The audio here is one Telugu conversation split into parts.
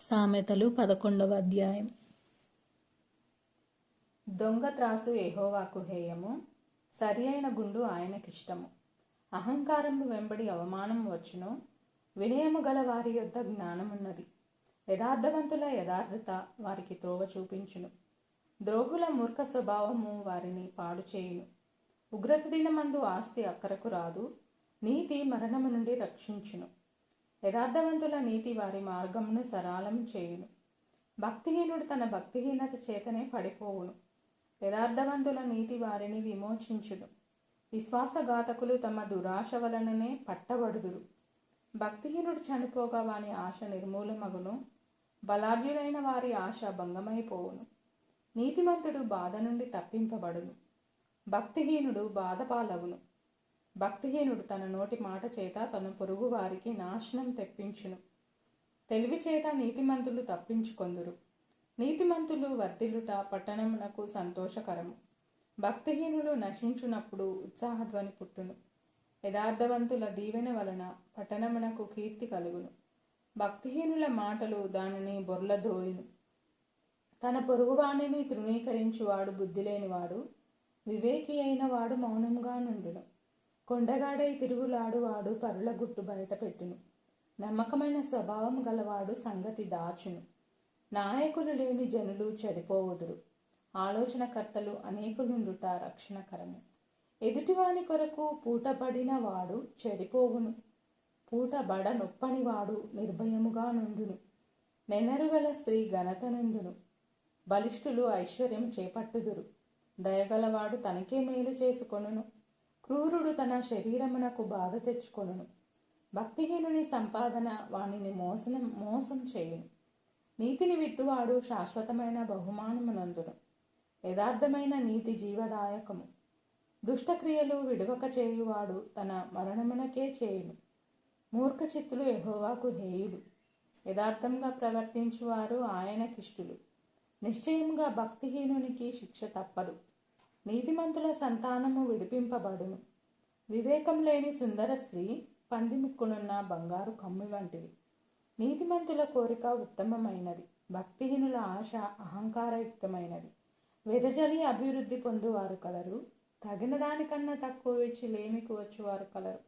సామెతలు పదకొండవ అధ్యాయం. దొంగ త్రాసు ఏహోవాకు హేయము సరి అయిన గుండు ఆయనకిష్టము. అహంకారము వెంబడి అవమానం వచ్చును వినయము గల వారి యొద్ద జ్ఞానమున్నది. యథార్థవంతుల యథార్థత వారికి త్రోవ చూపించును. ద్రోహుల మూర్ఖ స్వభావము వారిని పాడు చేయును. ఉగ్రత దినమందు ఆస్తి అక్కరకు రాదు నీతి మరణము నుండి రక్షించును. యథార్థవంతుల నీతి వారి మార్గమును సరళం చేయును. భక్తిహీనుడు తన భక్తిహీనత చేతనే పడిపోవును. యథార్థవంతుల నీతి వారిని విమోచించును. విశ్వాసఘాతకులు తమ దురాశ వలననే పట్టబడుదురు. భక్తిహీనుడు చనిపోగా వాని ఆశ నిర్మూలమగును. బలార్జుడైన వారి ఆశ భంగమైపోవును. నీతిమంతుడు బాధ నుండి తప్పింపబడును. భక్తిహీనుడు బాధపాలగును భక్తిహీనుడు తన నోటి మాట చేత తన పొరుగు వారికి నాశనం తెప్పించును. తెలివి చేత నీతిమంతులు తప్పించుకొందురు. నీతిమంతులు వర్ధిల్లుట పట్టణమునకు సంతోషకరము. భక్తిహీనులు నశించునప్పుడు ఉత్సాహధ్వని పుట్టును. యథార్థవంతుల దీవెన వలన పట్టణమునకు కీర్తి కలుగును. భక్తిహీనుల మాటలు దానిని బొర్లద్రోయును తన పొరుగువాణిని తృణీకరించువాడు బుద్ధి లేనివాడు వివేకి అయిన వాడు మౌనంగా నుండును. కొండగాడై తిరుగులాడువాడు పరుల గుట్టు బయట పెట్టును. నమ్మకమైన స్వభావం గలవాడు సంగతి దాచును. నాయకులు లేని జనులు చెడిపోవుదురు. ఆలోచనకర్తలు అనేకులుండుట రక్షణకరము. ఎదుటివాని కొరకు పూటబడిన వాడు చెడిపోవును. పూటబడ నొప్పని వాడు నిర్భయముగా నుండును. నెనరుగల స్త్రీ ఘనత నుండును. బలిష్ఠులు ఐశ్వర్యం చేపట్టుదురు. దయగలవాడు తనకే మేలు చేసుకొనును. క్రూరుడు తన శరీరమునకు బాధ తెచ్చుకొను భక్తిహీనుని సంపాదన వానిని మోసం మోసం చేయును. నీతిని విత్తువాడు శాశ్వతమైన బహుమానమునందును. యథార్థమైన నీతి జీవదాయకము. దుష్టక్రియలు విడవక చేయువాడు తన మరణమునకే చేయును. మూర్ఖ చిత్తులు హేయులు. హేయుడు యథార్థంగా ప్రవర్తించువారు ఆయనకిష్టులు. నిశ్చయంగా భక్తిహీనునికి శిక్ష తప్పదు. నీతిమంతుల సంతానము విడిపింపబడును. వివేకం లేని సుందర స్త్రీ పందిముక్కునున్న బంగారు కమ్మి వంటిది. నీతిమంతుల కోరిక ఉత్తమమైనది. భక్తిహీనుల ఆశ అహంకారయుక్తమైనది. వెదజలి అభివృద్ధి పొందువారు కలరు. తగిన దానికన్నా తక్కువ ఇచ్చి లేమికి వచ్చువారు కలరు.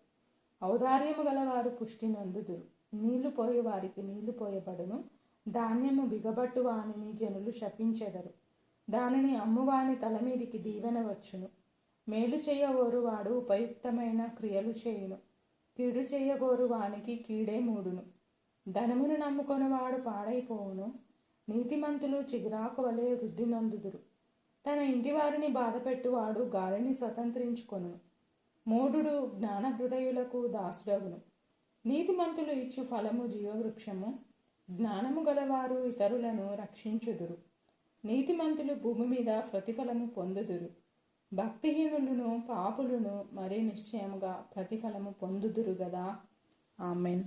ఔదార్యము గలవారు పుష్టి నందుదురు. నీళ్ళు పోయే వారికి నీళ్ళు పోయబడును. ధాన్యము బిగబట్టు వానిని జనులు శపించెదరు. దానిని అమ్మువాని తల మీదికి దీవెన వచ్చును. మేలు చేయగోరు వాడు ఉపయుక్తమైన క్రియలు చేయును. కీడు చేయగోరు వానికి కీడే మూడును. ధనమును నమ్ముకొని వాడు పాడైపోవును. నీతిమంతులు చిగురాకు వలె వృద్ధి నొందుదురు. తన ఇంటి వారిని బాధపెట్టువాడు గాలిని స్వతంత్రించుకొను. మూఢుడు జ్ఞాన హృదయులకు దాసుడగును. నీతిమంతులు ఇచ్చు ఫలము జీవవృక్షము. జ్ఞానము గలవారు ఇతరులను రక్షించుదురు. నీతిమంతులు భూమి మీద ప్రతిఫలము పొందుదురు. భక్తిహీనులను పాపులను మరీ నిశ్చయముగా ప్రతిఫలము పొందుదురు గదా? ఆమెన్.